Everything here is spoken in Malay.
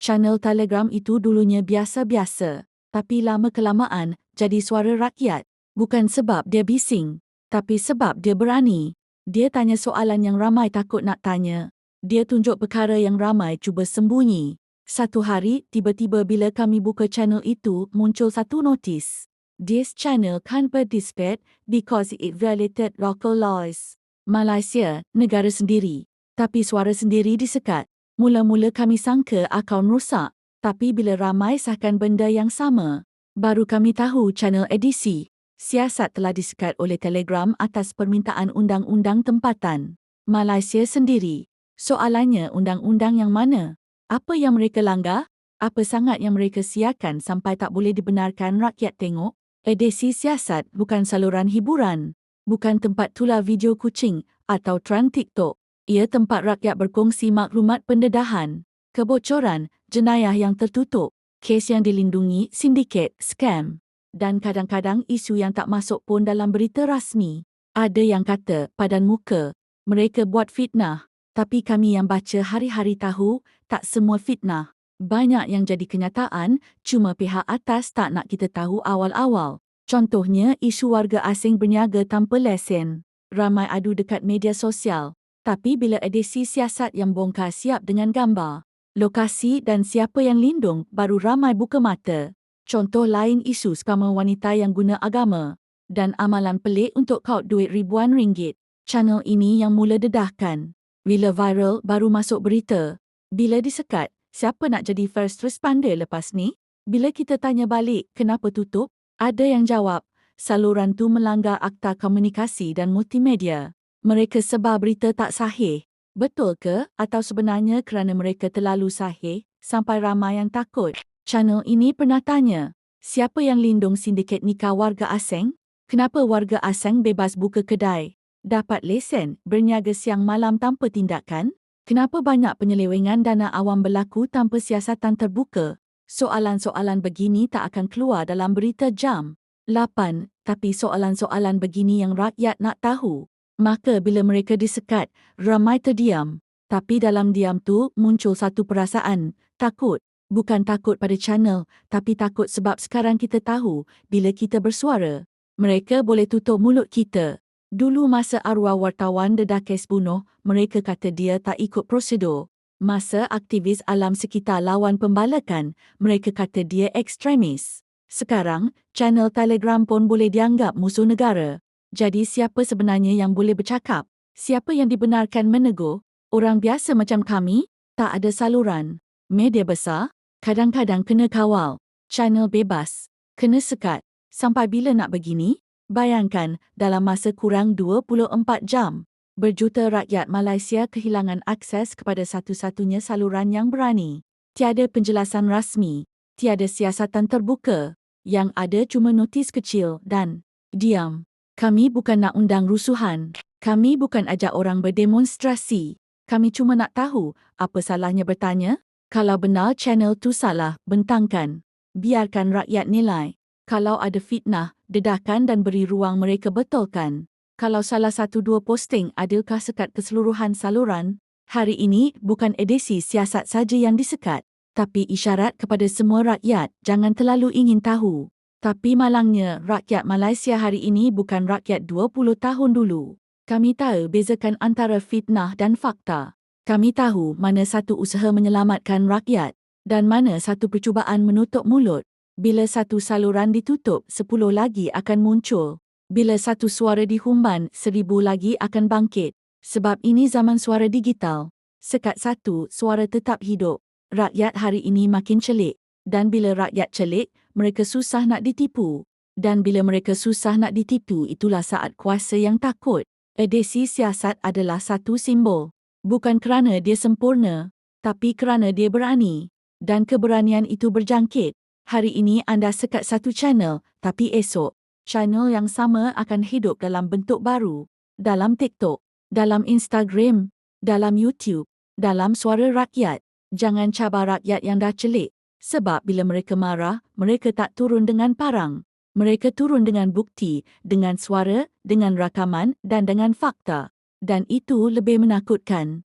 Channel Telegram itu dulunya biasa-biasa, tapi lama-kelamaan jadi suara rakyat. Bukan sebab dia bising, tapi sebab dia berani. Dia tanya soalan yang ramai takut nak tanya. Dia tunjuk perkara yang ramai cuba sembunyi. Satu hari, tiba-tiba bila kami buka channel itu, muncul satu notis. This channel can't participate because it violated local laws. Malaysia, negara sendiri. Tapi suara sendiri disekat. Mula-mula kami sangka akaun rosak, tapi bila ramai sahkan benda yang sama, baru kami tahu channel edisi. Siasat telah disekat oleh Telegram atas permintaan undang-undang tempatan. Malaysia sendiri. Soalannya undang-undang yang mana? Apa yang mereka langgar? Apa sangat yang mereka siakan sampai tak boleh dibenarkan rakyat tengok? Edisi siasat bukan saluran hiburan. Bukan tempat tular video kucing atau trend TikTok ia tempat rakyat berkongsi maklumat pendedahan, kebocoran, jenayah yang tertutup, kes yang dilindungi, sindiket, scam dan kadang-kadang isu yang tak masuk pun dalam berita rasmi. Ada yang kata padan muka, mereka buat fitnah, tapi kami yang baca hari-hari tahu tak semua fitnah. Banyak yang jadi kenyataan, cuma pihak atas tak nak kita tahu awal-awal. Contohnya isu warga asing berniaga tanpa lesen. Ramai adu dekat media sosial. Tapi bila edisi siasat yang bongkar siap dengan gambar, lokasi dan siapa yang lindung baru ramai buka mata. Contoh lain isu skama wanita yang guna agama dan amalan pelik untuk kaut duit ribuan ringgit. Channel ini yang mula dedahkan. Bila viral baru masuk berita. Bila disekat, siapa nak jadi first responder lepas ni? Bila kita tanya balik kenapa tutup, ada yang jawab, saluran tu melanggar Akta Komunikasi dan Multimedia mereka sebar berita tak sahih. Betul ke atau sebenarnya kerana mereka terlalu sahih sampai ramai yang takut? Channel ini pernah tanya, siapa yang lindung sindiket nikah warga asing? Kenapa warga asing bebas buka kedai, dapat lesen, berniaga siang malam tanpa tindakan? Kenapa banyak penyelewengan dana awam berlaku tanpa siasatan terbuka? Soalan-soalan begini tak akan keluar dalam berita jam 8, tapi soalan-soalan begini yang rakyat nak tahu. Maka bila mereka disekat, ramai terdiam. Tapi dalam diam tu muncul satu perasaan, takut. Bukan takut pada channel, tapi takut sebab sekarang kita tahu bila kita bersuara. Mereka boleh tutup mulut kita. Dulu masa arwah wartawan dedah kes bunuh, mereka kata dia tak ikut prosedur. Masa aktivis alam sekitar lawan pembalakan, mereka kata dia ekstremis. Sekarang, channel Telegram pun boleh dianggap musuh negara. Jadi siapa sebenarnya yang boleh bercakap? Siapa yang dibenarkan menegur? Orang biasa macam kami? Tak ada saluran. Media besar? Kadang-kadang kena kawal. Channel bebas. Kena sekat. Sampai bila nak begini? Bayangkan, dalam masa kurang 24 jam, berjuta rakyat Malaysia kehilangan akses kepada satu-satunya saluran yang berani. Tiada penjelasan rasmi. Tiada siasatan terbuka. Yang ada cuma notis kecil dan diam. Kami bukan nak undang rusuhan. Kami bukan ajak orang berdemonstrasi. Kami cuma nak tahu apa salahnya bertanya. Kalau benar channel tu salah, bentangkan. Biarkan rakyat nilai. Kalau ada fitnah, dedahkan dan beri ruang mereka betulkan. Kalau salah satu dua posting adakah sekat keseluruhan saluran, hari ini bukan edisi siasat saja yang disekat, tapi isyarat kepada semua rakyat jangan terlalu ingin tahu. Tapi malangnya, rakyat Malaysia hari ini bukan rakyat 20 tahun dulu. Kami tahu bezakan antara fitnah dan fakta. Kami tahu mana satu usaha menyelamatkan rakyat dan mana satu percubaan menutup mulut. Bila satu saluran ditutup, sepuluh lagi akan muncul. Bila satu suara dihumban, seribu lagi akan bangkit. Sebab ini zaman suara digital. Sekat satu, suara tetap hidup. Rakyat hari ini makin celik. Dan bila rakyat celik, mereka susah nak ditipu. Dan bila mereka susah nak ditipu, itulah saat kuasa yang takut. Edisi siasat adalah satu simbol. Bukan kerana dia sempurna, tapi kerana dia berani. Dan keberanian itu berjangkit. Hari ini anda sekat satu channel, tapi esok, channel yang sama akan hidup dalam bentuk baru. Dalam TikTok, dalam Instagram, dalam YouTube, dalam suara rakyat. Jangan cabar rakyat yang dah celik. Sebab bila mereka marah, mereka tak turun dengan parang. Mereka turun dengan bukti, dengan suara, dengan rakaman dan dengan fakta. Dan itu lebih menakutkan.